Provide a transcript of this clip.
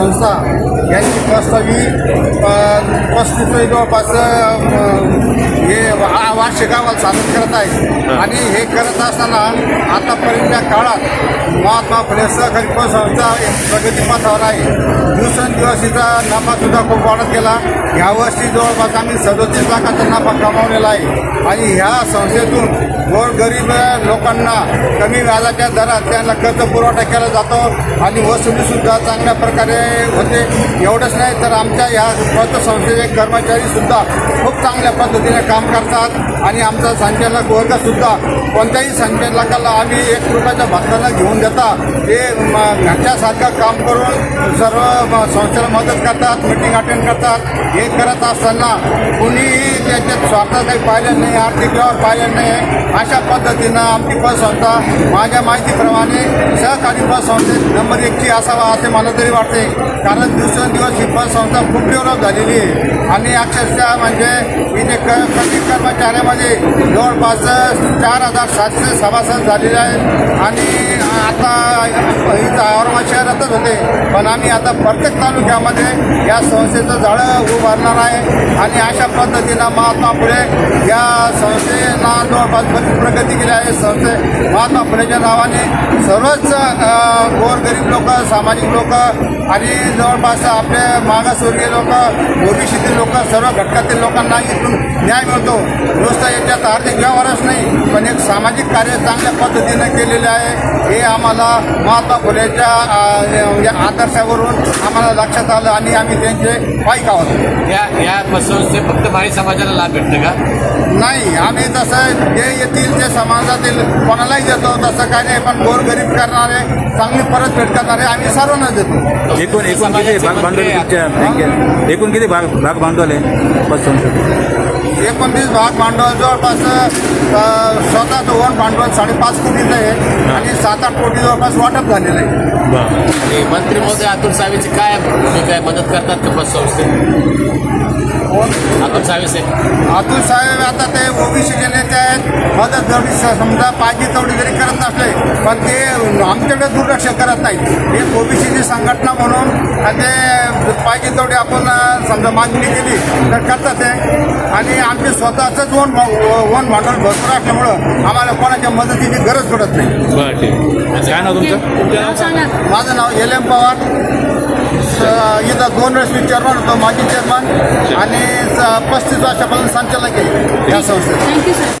संस्था यांनी प्रस्तावी प्रस्तुत जवळपास हे वार्षिक गावाला सादर करत आहेत. आणि हे करत असताना आतापर्यंतच्या काळात महात्मा फुले सहकारी संस्था प्रगतीपथावर आहे. दिवसेंदिवस नफासुद्धा खूप वाढत गेला. यावर्षी जवळपास आम्ही सदोतीस लाखाचा नफा कमावलेला आहे. आणि ह्या संस्थेतून गोरगरीब लोकांना कमी व्याजाच्या दरात त्यांना कर्ज पुरवठा केला जातो आणि वसुलीसुद्धा चांगल्या प्रकारे होते. एवढंच नाही तर आमच्या ह्या पतसंस्थेचे कर्मचारीसुद्धा खूप चांगल्या पद्धतीने काम करतात. आणि आमचा संचालक वर्गसुद्धा कोणत्याही संचालकाला आम्ही एक रुपयाच्या भत्ताला घेऊन देता. ते घरच्यासारखं काम करून सर्व संस्थेला मदत करतात मिटिंग अटेंड करतात. हे करत असताना कुणीही त्याच्यात स्वार्थ काही पाहिलं नाही आर्थिक व्यवहार पाहिलं नाही. अशा पद्धतीनं आमची पतसंस्था माझ्या माहितीप्रमाणे सहकारी पतसंस्थेत नंबर एकची असावा असे मला तरी वाटते. कारण दिवसेंदिवस ही पतसंस्था खूप डेव्हलप झालेली आहे. आणि अक्षरशः म्हणजे इथे क कमी कर्मचाऱ्यामध्ये जवळपास चार हजार सातशे सभासद झालेले आहे. आणि आता इथं औरंगाबाद शहरातच होते. पण आम्ही आता प्रत्येक तालुक्यामध्ये या संस्थेचं जाळं उभारणार आहे. आणि अशा पद्धतीनं महात्मा फुले या संस्थेला जवळपास प्रगती केली आहे. संस्थे महात्मा फुलेच्या नावाने सर्वच लोक सामाजिक लोक आणि जवळपास आपले मागासवर्गीय लोक ओबीसीतील लोक सर्व घटकातील लोकांना इथून न्याय मिळतो. नुसतं याच्यात आर्थिक व्यवहारच नाही पण एक सामाजिक कार्य चांगल्या पद्धतीनं केलेले आहे. हे आम्हाला महात्मा फुलेच्या आदर्शावरून आम्हाला लक्षात आलं आणि आम्ही त्यांचे पाईक आहोत या या पतसंस्थे फक्त भाई समाजाला लाभ भेटतं का? नाही आम्ही तसं जे येतील ते समाजातील कोणालाही देतो तसं काही नाही पण गोरगरीब करणारे चांगली परतफेड करणारे आम्ही सर्वांना देतो. एकूण एकूण किती भाग भांडवल तुमच्या बँकेत एकूण किती भाग भाग भांडवल आहे? पतसंस्थेत एकोणतीस भाग भांडवल जवळपास स्वतःचं वन भांडवल साडेपाच कोटीचं आहे आणि सात आठ कोटी जवळपास वाटप झालेलं आहे. आणि मंत्री महोदय अतुल सावेची काय भूमिका आहे? मदत करतात का पतसंस्थेत अतुल सावेचे अतुल साहेब आता ते ओबीसीचे नेते आहेत. मदत जरी स- समजा पाहिजे तेवढी जरी करत नसले पण ते आमच्याकडे दुर्लक्ष करत नाहीत. हे ओबीसीची संघटना म्हणून आणि ते पाहिजे तेवढी आपण समजा मागणी केली तर करतात ते. आणि आमचे स्वतःचंच वन वन भांडवल भरपूर असल्यामुळं आम्हाला कोणाच्या मदतीची गरज पडत नाही. बरं ठीक काय नाव तुमचं? माझं नाव एल एम पवार. स- इथं दोन वेळेस मी चेअरमन होतो माजी चेअरमन आणि पस्तीस वर्षापासून संचालक आहे. या संस्थेत. Thank you sir